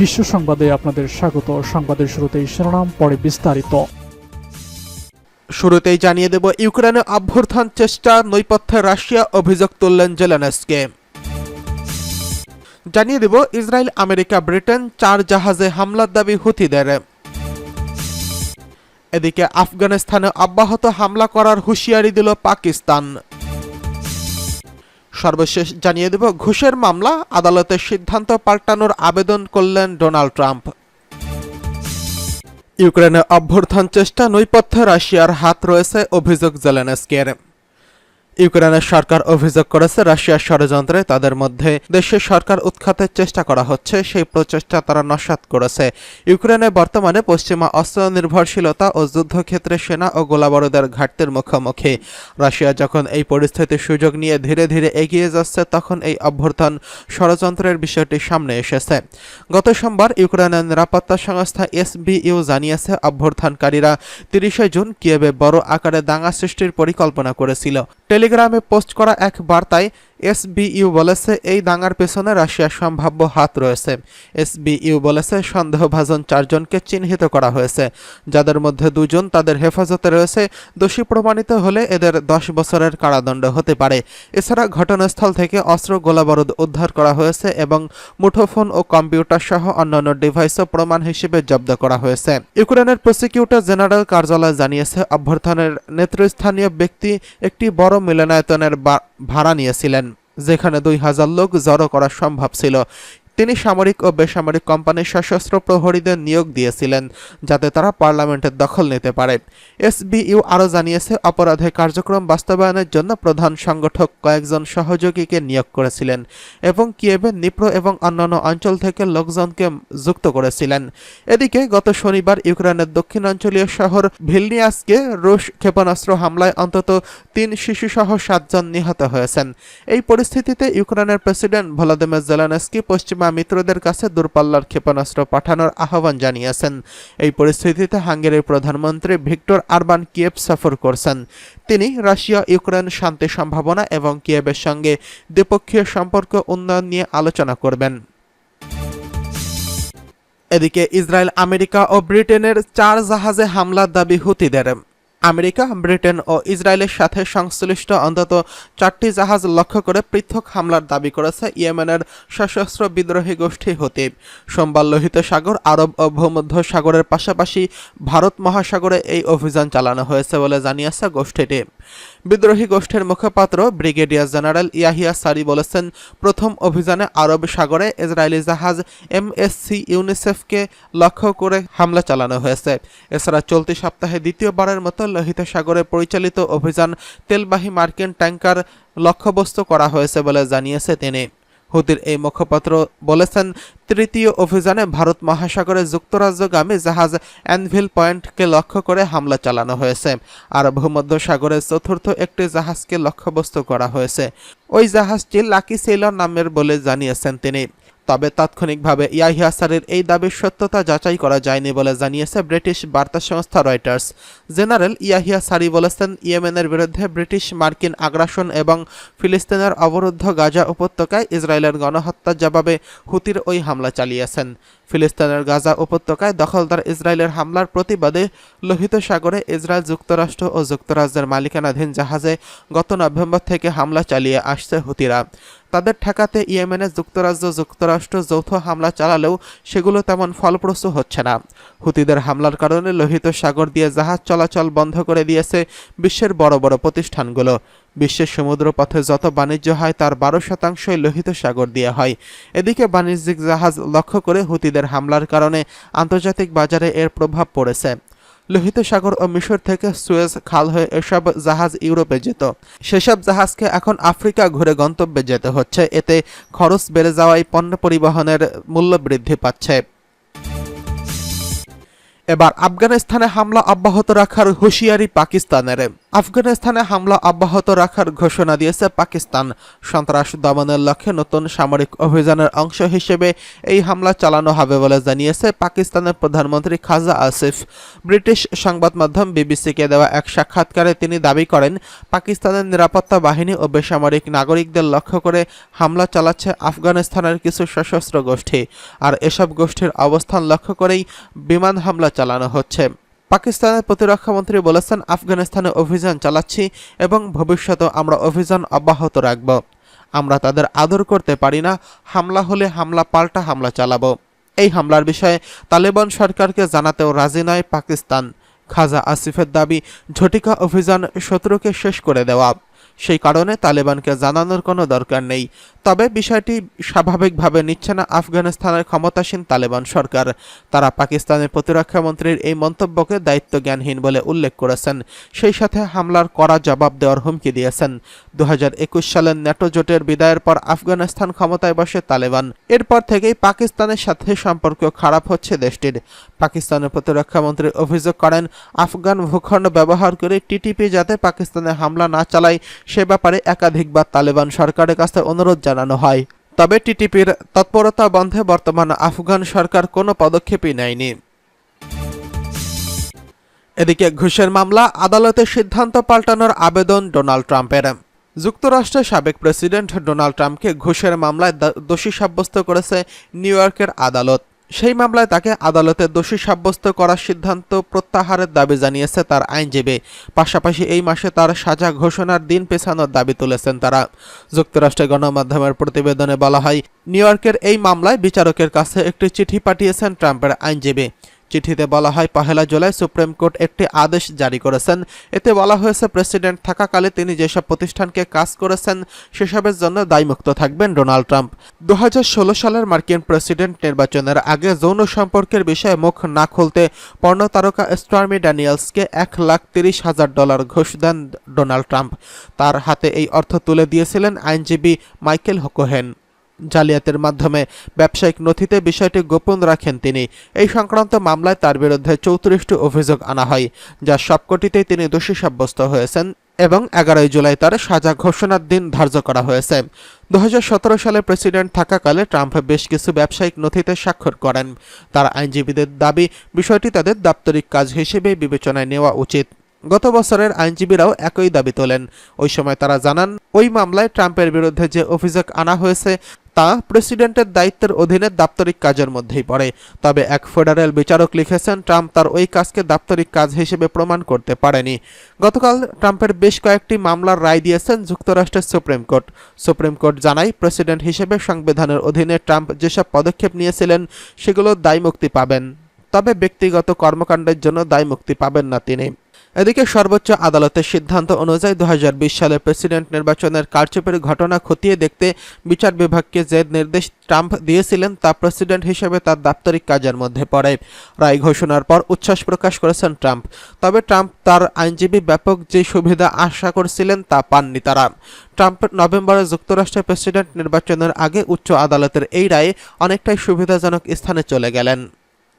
বিশ্ব সংবাদে আপনাদের স্বাগত। সংবাদের শুরুতেই শিরোনাম, পরে বিস্তারিত। শুরুতেই জানিয়ে দেব ইউক্রেনে অভ্যুত্থান চেষ্টা, নৈপথ্যে রাশিয়া অভিযোগ তুললেন জেলেনস্কে। জানিয়ে দেব ইসরায়েল, আমেরিকা, ব্রিটেন চার জাহাজে হামলার দাবি হুথিদের। এদিকে আফগানিস্তানে অব্যাহত হামলা করার হুঁশিয়ারি দিল পাকিস্তান। সর্বশেষ জানিয়ে দেব, ঘুষের মামলা আদালতের সিদ্ধান্ত পাল্টানোর আবেদন করলেন ডোনাল্ড ট্রাম্প। ইউক্রেনে অভ্যর্থন চেষ্টা, নৈপথ্যে রাশিয়ার হাত রয়েছে অভিযোগ জেলেনস্কের। ইউক্রেনের সরকার অভিযোগ করেছে, রাশিয়ার ষড়যন্ত্রে তাদের মধ্যে দেশের সরকার উৎখাতের চেষ্টা করা হচ্ছে, সেই প্রচেষ্টা তারা নস্যাৎ করেছে। ইউক্রেনে বর্তমানে পশ্চিমা অস্ত্র নির্ভরশীলতা ও যুদ্ধক্ষেত্রে সেনা ও গোলাবারুদের ঘাটতির মুখোমুখি। রাশিয়া যখন এই পরিস্থিতির সুযোগ নিয়ে ধীরে ধীরে এগিয়ে যাচ্ছে, তখন এই অভ্যর্থন ষড়যন্ত্রের বিষয়টি সামনে এসেছে। গত সোমবার ইউক্রেনের নিরাপত্তা সংস্থা এসবিইউ জানিয়েছে, অভ্যর্থনকারীরা তিরিশে জুন কিয়েভে বড় আকারে দাঙ্গা সৃষ্টির পরিকল্পনা করেছিল। টেলিগ্রামে পোস্ট করা এক বার্তায় এসবিইউ বলেছে, এই দাঙ্গার পেছনে রাশিয়ার সম্ভাব্য হাত রয়েছে। এসবিইউ বলেছে, সন্দেহভাজন চারজনকে চিহ্নিত করা হয়েছে। যাদের মধ্যে দুজন তাদের হেফাজতে রয়েছে, দোষী প্রমাণিত হলে এদের দশ বছরের কারাদণ্ড হতে পারে। এছাড়া ঘটনাস্থল থেকে অস্ত্র গোলাবারুদ উদ্ধার করা হয়েছে এবং মুঠোফোন ও কম্পিউটার সহ অন্যান্য ডিভাইসও প্রমাণ হিসেবে জব্দ করা হয়েছে। ইউক্রেনের প্রসিকিউটর জেনারেল কার্যালয় জানিয়েছে, অভ্যর্থনের নেতৃস্থানীয় ব্যক্তি একটি বড় মিলনায়তনের ভাড়া নিয়েছিলেন। যেখানে দুই হাজার লোক জড়ো করা সম্ভব ছিল। তিনি সামরিক ও বেসামরিক কোম্পানির সশস্ত্র প্রহরীদের নিয়োগ দিয়েছিলেন, যাতে তারা পার্লামেন্টের দখল নিতে পারে। এসবিইউ আরও জানিয়েছে, অপরাধে কার্যক্রম বাস্তবায়নের জন্য প্রধান সংগঠক কয়েকজন সহযোগীকে নিয়োগ করেছিলেন এবং কিয়েভে নিপ্র এবং অন্যান্য অঞ্চল থেকে লোকজনকে যুক্ত করেছিলেন। এদিকে গত শনিবার ইউক্রেনের দক্ষিণাঞ্চলীয় শহর ভিলনিয়াসকে রুশ ক্ষেপণাস্ত্র হামলায় অন্তত তিন শিশুসহ সাতজন নিহত হয়েছেন। এই পরিস্থিতিতে ইউক্রেনের প্রেসিডেন্ট ভলাদিমির জেলেনস্কি পশ্চিমা মিত্রদের কাছে দূরপাল্লার ক্ষেপণাস্ত্র পাঠানোর আহ্বান জানিয়েছেন। এই পরিস্থিতিতে হাঙ্গেরির প্রধানমন্ত্রী ভিক্টর আরবান কিয়েভ সফর করছেন। তিনি রাশিয়া, ইউক্রেন শান্তি সম্ভাবনা এবং কিয়েভের সঙ্গে দ্বিপক্ষীয় সম্পর্ক উন্নয়ন নিয়ে আলোচনা করবেন। এদিকে ইসরায়েল, আমেরিকা ও ব্রিটেনের চার জাহাজে হামলার দাবি হুতিদের। আমেরিকা, ব্রিটেন ও ইসরায়েলের সাথে সংশ্লিষ্ট অন্তত চারটি জাহাজ লক্ষ্য করে পৃথক হামলার দাবি করেছে ইয়েমেনের সশস্ত্র বিদ্রোহী গোষ্ঠী হতে সোমবার লোহিত সাগর, আরব ও ভূমধ্য সাগরের পাশাপাশি ভারত মহাসাগরে এই অভিযান চালানো হয়েছে বলে জানিয়েছে গোষ্ঠীটি। বিদ্রোহী গোষ্ঠীর মুখপাত্র ব্রিগেডিয়ার জেনারেল ইয়াহিয়া সারি বলেছেন, প্রথম অভিযানে আরব সাগরে ইসরায়েলি জাহাজ এমএসসি ইউনিসেফকে লক্ষ্য করে হামলা চালানো হয়েছে। এছাড়া চলতি সপ্তাহে দ্বিতীয়বারের মতো লোহিত সাগরে পরিচালিত অভিযান তেলবাহী মার্কিন ট্যাঙ্কার লক্ষ্যবস্তু করা হয়েছে বলে জানিয়েছে তিনি। হুতির এই মুখপাত্র বলেছেন, তৃতীয় অভিযানে ভারত মহাসাগরে যুক্তরাজ্যগামী জাহাজ অ্যানভিল পয়েন্টকে লক্ষ্য করে হামলা চালানো হয়েছে আর ভূমধ্য সাগরের চতুর্থ একটি জাহাজকে লক্ষ্যবস্তু করা হয়েছে। ওই জাহাজটি লাকি সেইলর নামের বলে জানিয়েছেন তিনি। তবে তাৎক্ষণিকভাবে ইয়াহিয়া সারের এই দাবির সত্যতা যাচাই করা যায়নি বলে জানিয়েছে ব্রিটিশ বার্তা সংস্থা রয়টার্স। জেনারেল ইয়াহিয়া সারি বলেছেন, ইয়েমেনের বিরুদ্ধে ব্রিটিশ মার্কিন আগ্রাসন এবং ফিলিস্তিনের অবরুদ্ধ গাজা উপত্যকায় ইসরায়েলের গণহত্যার জবাবে হুতির ওই হামলা চালিয়েছেন। ফিলিস্তিনের গাজা উপত্যকায় দখলদার ইসরায়েলের হামলার প্রতিবাদে লোহিত সাগরে ইসরায়েল যুক্তরাষ্ট্র ও যুক্তরাজ্যের মালিকানাধীন জাহাজে গত নভেম্বর থেকে হামলা চালিয়ে আসছে হুতিরা। তাদের ঠেকাতে ইয়েমেনে যুক্তরাজ্য, যুক্তরাষ্ট্র যৌথ হামলা চালালেও সেগুলো তেমন ফলপ্রসূ হচ্ছে না। হুতিদের হামলার কারণে লোহিত সাগর দিয়ে জাহাজ চলাচল বন্ধ করে দিয়েছে বিশ্বের বড় বড় প্রতিষ্ঠানগুলো। বিশ্বের সমুদ্রপথে যত বাণিজ্য হয়, তার বারো শতাংশই লোহিত সাগর দিয়ে হয়। এদিকে বাণিজ্যিক জাহাজ লক্ষ্য করে হুতিদের হামলার কারণে আন্তর্জাতিক বাজারে এর প্রভাব পড়েছে। লোহিত সাগর ও মিশর থেকে সুয়েজ খাল হয়ে এসব জাহাজ ইউরোপে যেত। সেসব জাহাজকে এখন আফ্রিকা ঘুরে গন্তব্যে যেতে হচ্ছে। এতে খরচ বেড়ে যাওয়ায় পণ্য পরিবহনের মূল্য বৃদ্ধি পাচ্ছে। এবার আফগানিস্তানে হামলা অব্যাহত রাখার হুঁশিয়ারি পাকিস্তানের আফগানিস্তানে হামলা অব্যাহত রাখার ঘোষণা দিয়েছে পাকিস্তান। সন্ত্রাস দমনের লক্ষ্যে নতুন সামরিক অভিযানের অংশ হিসেবে এই হামলা চালানো হবে বলে জানিয়েছে পাকিস্তানের প্রধানমন্ত্রী খাজা আসিফ। ব্রিটিশ সংবাদ মাধ্যম বিবিসিকে দেওয়া এক সাক্ষাৎকারে তিনি দাবি করেন, পাকিস্তানের নিরাপত্তা বাহিনী ও বেসামরিক নাগরিকদের লক্ষ্য করে হামলা চালাচ্ছে আফগানিস্তানের কিছু সশস্ত্র গোষ্ঠী। আর এসব গোষ্ঠীর অবস্থান লক্ষ্য করেই বিমান হামলা চালানো হচ্ছে। পাকিস্তানের প্রতিরক্ষামন্ত্রী বলেছেন, আফগানিস্তানে অভিযান চালাচ্ছি এবং ভবিষ্যতেও আমরা অভিযান অব্যাহত রাখব। আমরা তাদের আদর করতে পারি না, হামলা হলে হামলা, পাল্টা হামলা চালাবো। এই হামলার বিষয়ে তালেবান সরকারকে জানাতেও রাজি নয় পাকিস্তান। খাজা আসিফের দাবি, ঝটিকা অভিযান শত্রুকে শেষ করে দেওয়া। সেই কারণে তালেবানকে জানানোর কোনো দরকার নেই। তবে বিষয়টি স্বাভাবিকভাবে নিচ্ছে না আফগানিস্তানের ক্ষমতাসীন তালেবান সরকার। তারা পাকিস্তানের প্রতিরক্ষা মন্ত্রীর এই মন্তব্যকে দায়িত্ব জ্ঞানহীন বলে উল্লেখ করেছেন। সেই সাথে হামলার কড়া জবাব দেওয়ার হুমকি দিয়েছেন। দু সালের ন্যাটো জোটের বিদায়ের পর আফগানিস্তান ক্ষমতায় বসে তালেবান। এরপর থেকেই পাকিস্তানের সাথে সম্পর্ক খারাপ হচ্ছে দেশটির। পাকিস্তানের প্রতিরক্ষা মন্ত্রী অভিযোগ করেন, আফগান ভূখণ্ড ব্যবহার করে টিটিপি যাতে পাকিস্তানে হামলা না চালায় সে ব্যাপারে একাধিকবার তালেবান সরকারের কাছে অনুরোধ জানানো হয়। তবে টিটিপির তৎপরতা বন্ধে বর্তমান আফগান সরকার কোনো পদক্ষেপই নেয়নি। এদিকে ঘুষের মামলা আদালতের সিদ্ধান্ত পাল্টানোর আবেদন ডোনাল্ড ট্রাম্পের। যুক্তরাষ্ট্রের সাবেক প্রেসিডেন্ট ডোনাল্ড ট্রাম্পকে ঘুষের মামলায় দোষী সাব্যস্ত করেছে নিউ ইয়র্কের আদালত। সেই মামলায় তাকে আদালতে দোষী সাব্যস্ত করার সিদ্ধান্ত প্রত্যাহারের দাবি জানিয়েছে তার আইনজীবী। পাশাপাশি এই মাসে তার সাজা ঘোষণার দিন পেছানোর দাবি তুলেছেন তারা। যুক্তরাষ্ট্রের গণমাধ্যমের প্রতিবেদনে বলা হয়, নিউ ইয়র্কের এই মামলায় বিচারকের কাছে একটি চিঠি পাঠিয়েছেন ট্রাম্পের আইনজীবী। চিঠিতে বলা হয়, পহেলা জুলাই সুপ্রিম কোর্ট একটি আদেশ জারি করেছেন। এতে বলা হয়েছে, প্রেসিডেন্ট থাকাকালে তিনি যেসব প্রতিষ্ঠানকে কাজ করেছেন, সেসবের জন্য দায়মুক্ত থাকবেন ডোনাল্ড ট্রাম্প। দু হাজার ষোলো সালের মার্কিন প্রেসিডেন্ট নির্বাচনের আগে যৌন সম্পর্কের বিষয়ে মুখ না খুলতে পর্ণ তারকা স্টর্মি ড্যানিয়েলসকে এক লাখ তিরিশ হাজার ডলার ঘুষ দেন ডোনাল্ড ট্রাম্প। তার হাতে এই অর্থ তুলে দিয়েছিলেন আইনজীবী মাইকেল হোকোহেন। জালিয়াতের মাধ্যমে ব্যবসায়িক নথিতে বিষয়টি গোপন রাখেন তিনি। এই সংক্রান্ত মামলায় তার বিরুদ্ধে চৌত্রিশটি অভিযোগ আনা হয় যার সবকটিতেই তিনি দোষী সাব্যস্ত হয়েছেন এবং এগারোই জুলাই তার সাজা ঘোষণার দিন ধার্য করা হয়েছে। দু সালে প্রেসিডেন্ট থাকাকালে ট্রাম্প বেশ কিছু ব্যবসায়িক নথিতে স্বাক্ষর করেন। তার আইনজীবীদের দাবি, বিষয়টি তাদের দাপ্তরিক কাজ হিসেবে বিবেচনায় নেওয়া উচিত। গত বছরের আইনজীবীরাও একই দাবি তোলেন। ওই সময় তারা জানান, ওই মামলায় ট্রাম্পের বিরুদ্ধে যে অভিযোগ আনা হয়েছে তা প্রেসিডেন্টের দায়িত্বের অধীনে দাপ্তরিক কাজের মধ্যেই পড়ে। তবে এক ফেডারেল বিচারক লিখেছেন, ট্রাম্প তার ওই কাজকে দাপ্তরিক কাজ হিসেবে প্রমাণ করতে পারেনি। গতকাল ট্রাম্পের বেশ কয়েকটি মামলার রায় দিয়েছেন যুক্তরাষ্ট্রের সুপ্রিম কোর্ট। সুপ্রিম কোর্ট জানায়, প্রেসিডেন্ট হিসেবে সংবিধানের অধীনে ট্রাম্প যেসব পদক্ষেপ নিয়েছিলেন, সেগুলো দায়মুক্তি পাবেন। তবে ব্যক্তিগত কর্মকাণ্ডের জন্য দায়মুক্তি পাবেন না তিনি। এদিকে সর্বোচ্চ আদালতের সিদ্ধান্ত অনুযায়ী দু হাজার বিশ সালে প্রেসিডেন্ট নির্বাচনের কারচুপির ঘটনা খতিয়ে দেখতে বিচার বিভাগকে যে নির্দেশ ট্রাম্প দিয়েছিলেন তা প্রেসিডেন্ট হিসেবে তার দাপ্তরিক কাজের মধ্যে পড়ে। রায় ঘোষণার পর উচ্ছ্বাস প্রকাশ করেছেন ট্রাম্প। তবে ট্রাম্প তার আইনজীবী ব্যাপক যে সুবিধা আশা করছিলেন তা পাননি তারা। ট্রাম্প নভেম্বরে যুক্তরাষ্ট্রের প্রেসিডেন্ট নির্বাচনের আগে উচ্চ আদালতের এই রায়ে অনেকটাই সুবিধাজনক স্থানে চলে গেলেন।